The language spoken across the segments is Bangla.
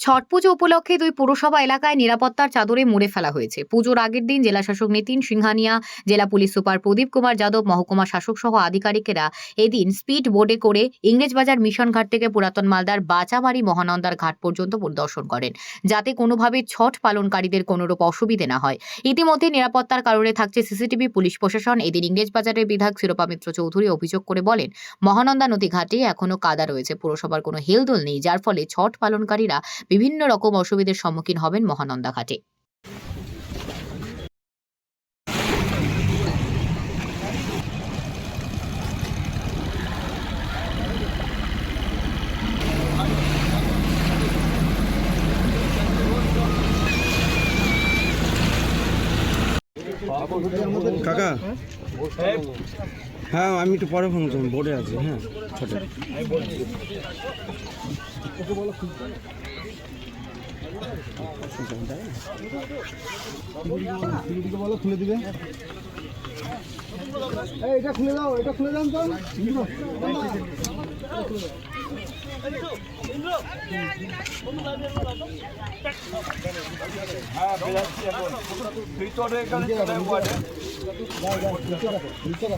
ছট পুজো উপলক্ষে দুই পুরসভা এলাকায় নিরাপত্তার চাদরে মুড়ে ফেলা হয়েছে। পুজোর আগের দিন জেলাশাসক নীতিন সিংহানিয়া, জেলা পুলিশ সুপার প্রদীপ কুমার যাদব, মহকুমা শাসক সহ আধিকারিকেরা এদিন স্পিড বোর্ডে করে ইংরেজবাজার মিশন ঘাট থেকে পুরাতন মালদার বাচাবাড়ি মহানন্দার ঘাট পর্যন্ত পরিদর্শন করেন। যাতে কোনোভাবে ছট পালনকারীদের কোনোরূপ অসুবিধে না হয়। ইতিমধ্যে নিরাপত্তার কারণে থাকছে সিসিটিভি পুলিশ প্রশাসন। এদিন ইংরেজবাজারের বিধায়ক শিরোপা মিত্র চৌধুরী অভিযোগ করে বলেন, মহানন্দা নদী ঘাটে এখনও কাদা রয়েছে। পুরসভার কোনো হেলদোল নেই, যার ফলে ছট পালনকারীরা বিভিন্ন রকম অসুবিধার সম্মুখীন হবেন মহানন্দা ঘাটে। কাকা? হ্যাঁ আমি একটু পরে ফোন করছি, বোর্ডে আছি হ্যাঁ ছোট। বলো খুলে দিবে এই এটা খুলে দাও এটা খুলে দাও তো চলো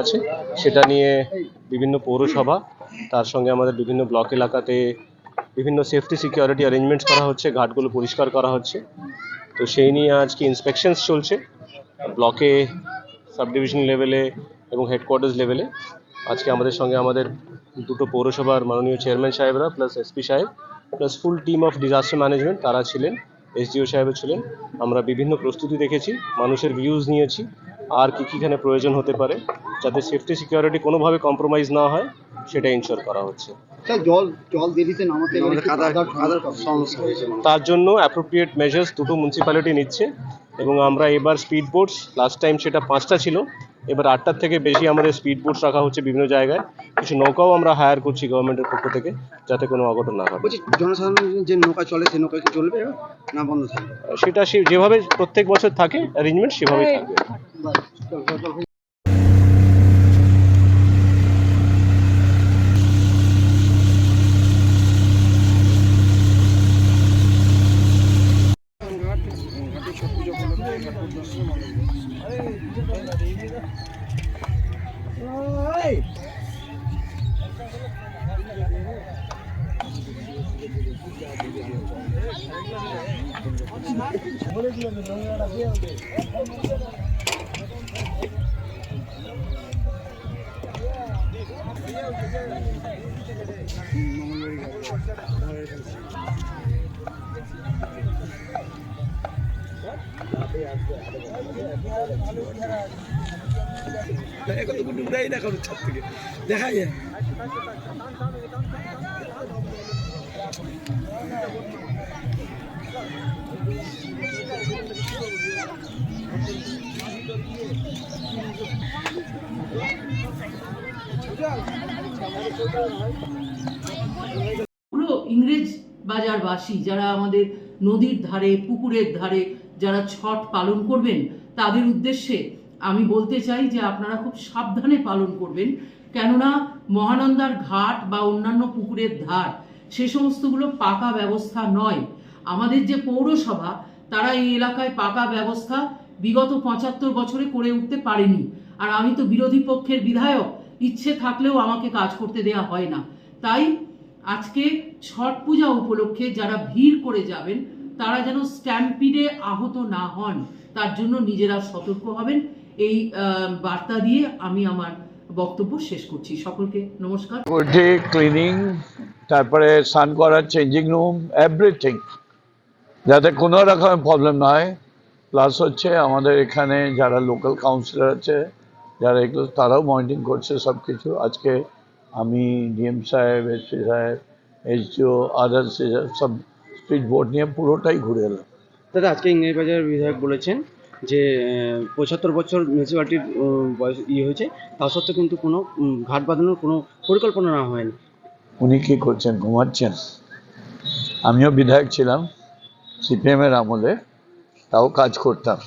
আছে, সেটা নিয়ে বিভিন্ন পৌরসভা, তার সঙ্গে আমাদের বিভিন্ন ব্লক এলাকাতে বিভিন্ন সেফটি সিকিউরিটি অ্যারেঞ্জমেন্টস করা হচ্ছে, ঘাটগুলো পরিষ্কার করা হচ্ছে। তো সেই নিয়ে আজকে ইন্সপেকশনস চলছে, ব্লকে সাব ডিভিশন লেভেলে এবং হেডকোয়ার্টার্স লেভেলে আজকে আমাদের সঙ্গে আমাদের দুটো পৌরসভার মাননীয় চেয়ারম্যান সাহেবরা প্লাস এসপি সাহেব plus full team of disaster management তারা ছিলেন। এসডিও সাহেবও ছিলেন। আমরা বিভিন্ন প্রস্তুতি দেখেছি মানুষের ভিউজ নিয়েছি আর কী কী এখানে প্রয়োজন হতে পারে যাতে সেফটি সিকিউরিটি কোনোভাবে কম্প্রোমাইজ না হয় সেটা ইনশোর করা হচ্ছে। জল জল দেরিতে নামাতে আমাদের কাদা কাদার সমস্যা? হয়েছে তার জন্য অ্যাপ্রোপ্রিয়েট মেজার্স দুটো মিউনিসিপ্যালিটি নিচ্ছে এবং আমরা এবার স্পিড বোটস লাস্ট টাইম সেটা পাঁচটা ছিল এবার আটটার থেকে বেশি আমাদের স্পিড বোটস রাখা হচ্ছে বিভিন্ন জায়গায়। কিছু নৌকাও আমরা হায়ার করছি গভর্নমেন্টের পক্ষ থেকে যাতে কোনো অঘটন না হয় জনসাধারণ যে নৌকা চলে সে নৌকা কি চলবে না বন্ধ থাকবে? সেটা সে যেভাবে প্রত্যেক বছর থাকে অ্যারেঞ্জমেন্ট সেভাবেই থাকবে। What? পুরো ইংরেজ বাজারবাসী যারা আমাদের নদীর ধারে পুকুরের ধারে যারা ছট পালন করবেন, তাদের উদ্দেশ্যে আমি বলতে চাই যে আপনারা খুব সাবধানে পালন করবেন। কেননা মহানন্দার ঘাট বা অন্যান্য পুকুরের ধার, সে সমস্তগুলো পাকা ব্যবস্থা নয়। আমাদের যে পৌরসভা, তারা এই এলাকায় পাকা ব্যবস্থা বিগত পঁচাত্তর বছরে করে উঠতে পারেনি। আর আমি তো বিরোধী পক্ষের বিধায়ক, ইচ্ছে থাকলেও আমাকে কাজ করতে দেয়া হয় না। তাই আজকে ছট পূজা উপলক্ষে যারা ভিড় করে যাবেন তারা যেন স্ট্যাম্পিডে আহত না হন, তার জন্য নিজেরা সতর্ক হবেন। এই বার্তা দিয়ে আমি আমার বক্তব্য শেষ করছি। সকলকে নমস্কার। ডে ক্লিনিং তারপরে স্নান করার চেঞ্জিং রুম এভরিথিং যাতে কোনো রকমের প্রবলেম না হয়। প্লাস হচ্ছে আমাদের এখানে যারা লোকাল কাউন্সিলর আছে, যারা এগুলো, তারাও মনিটরিং করছে সব কিছু আজকে আমি ডিএম সাহেব এসপি সাহেব এইচডিও আদার্স সব স্পিড বোর্ড নিয়ে পুরোটাই ঘুরে এলাম। দাদা আজকে ইংরেজবাজার বিধায়ক বলেছেন যে পঁচাত্তর বছর মিউনিসিপ্যালিটির বয়স ইয়ে হয়েছে তা সত্ত্বেও কিন্তু কোনো ঘাট বাঁধানোর কোনো পরিকল্পনা না হয়নি। উনি কি করছেন ঘুমাচ্ছেন? আমিও বিধায়ক ছিলাম সিপিএমের আমলে তাও কাজ করতাম।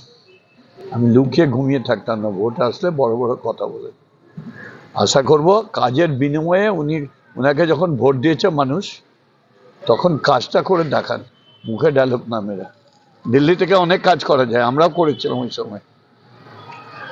আমি লুকিয়ে ঘুমিয়ে থাকতাম না ভোট আসলে বড় বড় কথা বলে। আশা করব কাজের বিনিময়ে উনি ওনাকে যখন ভোট দিয়েছে মানুষ তখন কাজটা করে দেখান, মুখে ডায়লগ না মেরে। দিল্লি থেকে অনেক কাজ করা যায়, আমরাও করেছিলাম ওই সময়।